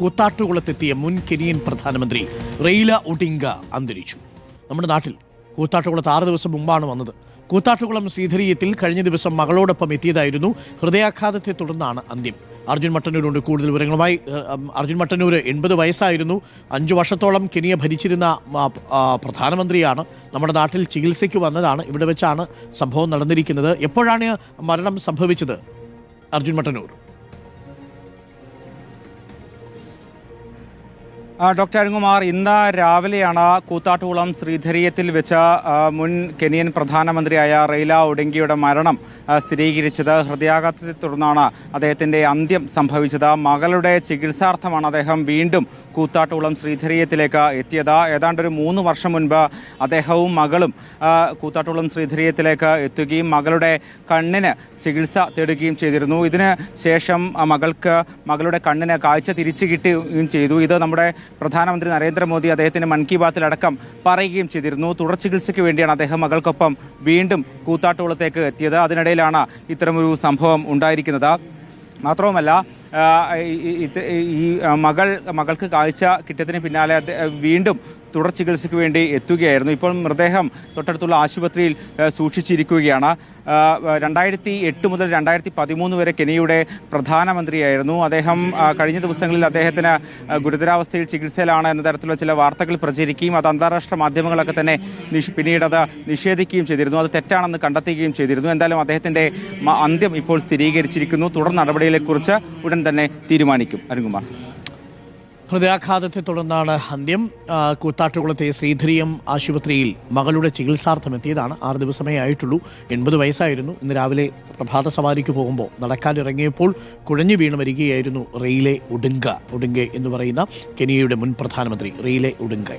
കൂത്താട്ടുകുളത്തെത്തിയ മുൻ കെനിയൻ പ്രധാനമന്ത്രി Raila Odinga അന്തരിച്ചു. നമ്മുടെ നാട്ടിൽ കൂത്താട്ടുകുളത്ത് ആറ് ദിവസം മുമ്പാണ് വന്നത്. കൂത്താട്ടുകുളം ശ്രീധരീയത്തിൽ കഴിഞ്ഞ ദിവസം മകളോടൊപ്പം എത്തിയതായിരുന്നു ഹൃദയാഘാതത്തെ തുടർന്നാണ് അന്ത്യം. അർജുൻ മട്ടന്നൂരുണ്ട്. കൂടുതൽ വിവരങ്ങളുമായി അർജുൻ മട്ടന്നൂർ എൺപത് വയസ്സായിരുന്നു. അഞ്ചു വർഷത്തോളം കെനിയ ഭരിച്ചിരുന്ന പ്രധാനമന്ത്രിയാണ്. നമ്മുടെ നാട്ടിൽ ചികിത്സയ്ക്ക് വന്നതാണ്. ഇവിടെ വെച്ചാണ് സംഭവം നടന്നിരിക്കുന്നത്. എപ്പോഴാണ് മരണം സംഭവിച്ചത്? അർജുൻ മട്ടന്നൂർ. ഡോക്ടർ അരുൺകുമാർ ഇന്ന് രാവിലെയാണ് കൂത്താട്ടുകുളം ശ്രീധരീയത്തിൽ വെച്ച് മുൻ കെനിയൻ പ്രധാനമന്ത്രിയായ റെയ്ല ഒഡെങ്കിയുടെ മരണം സ്ഥിരീകരിച്ചത്. ഹൃദയാഘാതത്തെ തുടർന്നാണ് അദ്ദേഹത്തിന്റെ അന്ത്യം സംഭവിച്ചത്. മകളുടെ ചികിത്സാർത്ഥമാണ് അദ്ദേഹം വീണ്ടും കൂത്താട്ടുകുളം ശ്രീധരീയത്തിലേക്ക് എത്തിയത്. ഏതാണ്ട് ഒരു മൂന്ന് വർഷം മുൻപ് അദ്ദേഹവും മകളും കൂത്താട്ടുകുളം ശ്രീധരീയത്തിലേക്ക് എത്തുകയും മകളുടെ കണ്ണിന് ചികിത്സ തേടുകയും ചെയ്തിരുന്നു. ഇതിന് ശേഷം മകൾക്ക് മകളുടെ കണ്ണിന് കാഴ്ച തിരിച്ചു കിട്ടുകയും ചെയ്തു. ഇത് നമ്മുടെ പ്രധാനമന്ത്രി നരേന്ദ്രമോദി അദ്ദേഹത്തിന്റെ മൻ കി ബാത്തിലടക്കം പറയുകയും ചെയ്തിരുന്നു. തുടർ ചികിത്സയ്ക്ക് വേണ്ടിയാണ് അദ്ദേഹം മകൾക്കൊപ്പം വീണ്ടും കൂത്താട്ടുകുളത്തേക്ക് എത്തിയത്. അതിനിടയിലാണ് ഇത്തരമൊരു സംഭവം ഉണ്ടായിരിക്കുന്നത്. മാത്രവുമല്ല ഈ- മകൾ മകൾക്ക് കാഴ്ച കിട്ടിയതിന് പിന്നാലെ വീണ്ടും തുടർ ചികിത്സയ്ക്ക് വേണ്ടി എത്തുകയായിരുന്നു. ഇപ്പോൾ മൃതദേഹം തൊട്ടടുത്തുള്ള ആശുപത്രിയിൽ സൂക്ഷിച്ചിരിക്കുകയാണ്. രണ്ടായിരത്തി എട്ട് മുതൽ രണ്ടായിരത്തി പതിമൂന്ന് വരെ കെനിയുടെ പ്രധാനമന്ത്രിയായിരുന്നു. അദ്ദേഹം കഴിഞ്ഞ ദിവസങ്ങളിൽ അദ്ദേഹത്തിന് ഗുരുതരാവസ്ഥയിൽ ചികിത്സയിലാണ് എന്ന തരത്തിലുള്ള ചില വാർത്തകൾ പ്രചരിക്കുകയും അത് അന്താരാഷ്ട്ര മാധ്യമങ്ങളൊക്കെ തന്നെ പിന്നീട് അത് നിഷേധിക്കുകയും ചെയ്തിരുന്നു. അത് തെറ്റാണെന്ന് കണ്ടെത്തുകയും ചെയ്തിരുന്നു. എന്തായാലും അദ്ദേഹത്തിന്റെ അന്ത്യം ഇപ്പോൾ സ്ഥിരീകരിച്ചിരിക്കുന്നു. തുടർ നടപടികളെക്കുറിച്ച് ഉടൻ തന്നെ തീരുമാനിക്കും. അരുൺകുമാർ. ഹൃദയാഘാതത്തെ തുടർന്നാണ് അന്ത്യം. കൂത്താട്ടുകുളത്തെ ശ്രീധരിയം ആശുപത്രിയിൽ മകളുടെ ചികിത്സാർത്ഥം എത്തിയതാണ്. ആറ് ദിവസമേ ആയിട്ടുള്ളൂ. എൺപത് വയസ്സായിരുന്നു. ഇന്ന് രാവിലെ പ്രഭാത സവാരിക്ക് പോകുമ്പോൾ നടക്കാനിറങ്ങിയപ്പോൾ കുഴഞ്ഞു വീണ് വരികയായിരുന്നു റെയിലെ ഉടുങ്ക ഉടുങ്ക എന്ന് പറയുന്ന കെനിയയുടെ മുൻ പ്രധാനമന്ത്രി റെയിലെ ഉടുങ്ക.